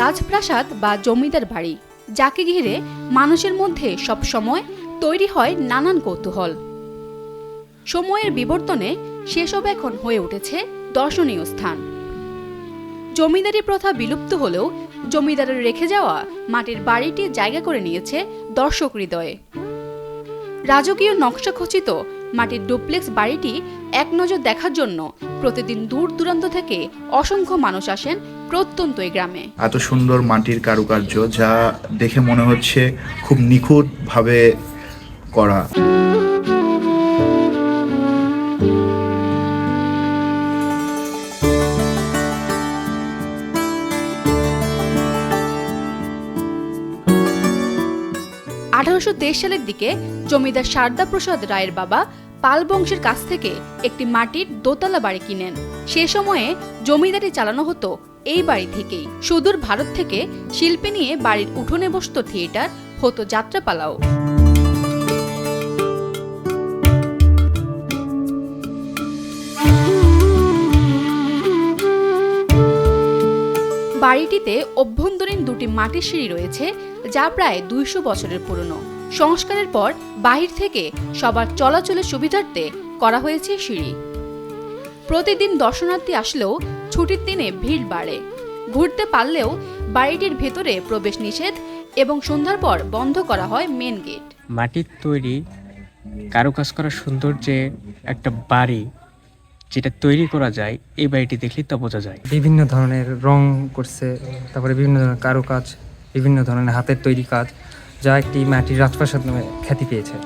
রাজপ্রাসাদ বা জমিদার বাড়ি, যাকে ঘিরে মানুষের মধ্যে সব সময় তৈরি হয় নানান কৌতূহল। সময়ের বিবর্তনে সেসব এখন হয়ে উঠেছে দর্শনীয় স্থান। জমিদারি প্রথা বিলুপ্ত হলেও জমিদারের রেখে যাওয়া মাটির বাড়িটি জায়গা করে নিয়েছে দর্শক হৃদয়ে। রাজকীয় নকশা খচিত মাটির ডুপ্লেক্স বাড়িটি এক নজর দেখার জন্য প্রতিদিন দূর দূরান্ত থেকে অসংখ্য মানুষ আসেন প্রত্যন্ত এই গ্রামে। এত সুন্দর মাটির কারুকার্য যা দেখে মনে হচ্ছে খুব নিখুঁতভাবে করা। আঠারোশো তেইশ সালের দিকে জমিদার শারদা প্রসাদ রায়ের বাবা পাল বংশের কাছ থেকে একটি মাটির দোতলা বাড়ি কিনেন। সে সময়ে জমিদারি চালানো হতো এই বাড়ি থেকেই সুদূর ভারত থেকে শিল্পী নিয়ে বাড়ির উঠোনে বসত থিয়েটার, হতো যাত্রাপালাও। বাড়িটিতে অভ্যন্তরীণ দুটি মাটির সিঁড়ি রয়েছে, যা প্রায় দুইশো বছরের পুরনো। সংস্কারের পর বাহির থেকে সবার চলাচলের সুবিধার্থে করা হয়েছে সিঁড়ি। প্রতিদিন দর্শনার্থী আসলেও ছুটির দিনে ভিড় বাড়ে। ঘুরতে পারলেও বাড়িটির ভেতরে প্রবেশ নিষেধ এবং সন্ধ্যার পর বন্ধ করা হয় মেন গেট মাটির তৈরি কারুকাজ করা সৌন্দর্যে একটা বাড়ি যেটা তৈরি করা যায় এই বাড়িটি দেখলেই তা বোঝা যায়। বিভিন্ন ধরনের রং করছে তারপরে বিভিন্ন ধরনের কারুকাজ বিভিন্ন ধরনের হাতের তৈরি কাজ যা একটি মাটির রাজপ্রাসাদ নামে খ্যাতি পেয়েছে।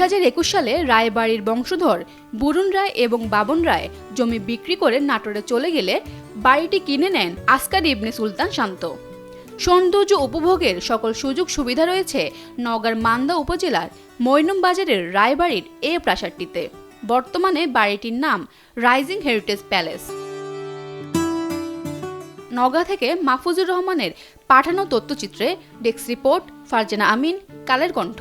দুই হাজার একুশ সালে রায়বাড়ির বংশধর বুরুন রায় এবং বাবন রায় জমি বিক্রি করে নাটোরে চলে গেলে বাড়িটি কিনে নেন আসকার ইবনে সুলতান শান্ত। সৌন্দর্য উপভোগের সকল সুযোগ সুবিধা রয়েছে নওগাঁর মান্দা উপজেলার মৈনম বাজারের রায়বাড়ির এ প্রাসাদটিতে। বর্তমানে বাড়িটির নাম রাইজিং হেরিটেজ প্যালেস। নওগাঁ থেকে মাহফুজুর রহমানের পাঠানো তথ্যচিত্রে ডেস্ক রিপোর্ট ফারজানা আমিন, কালের কণ্ঠ।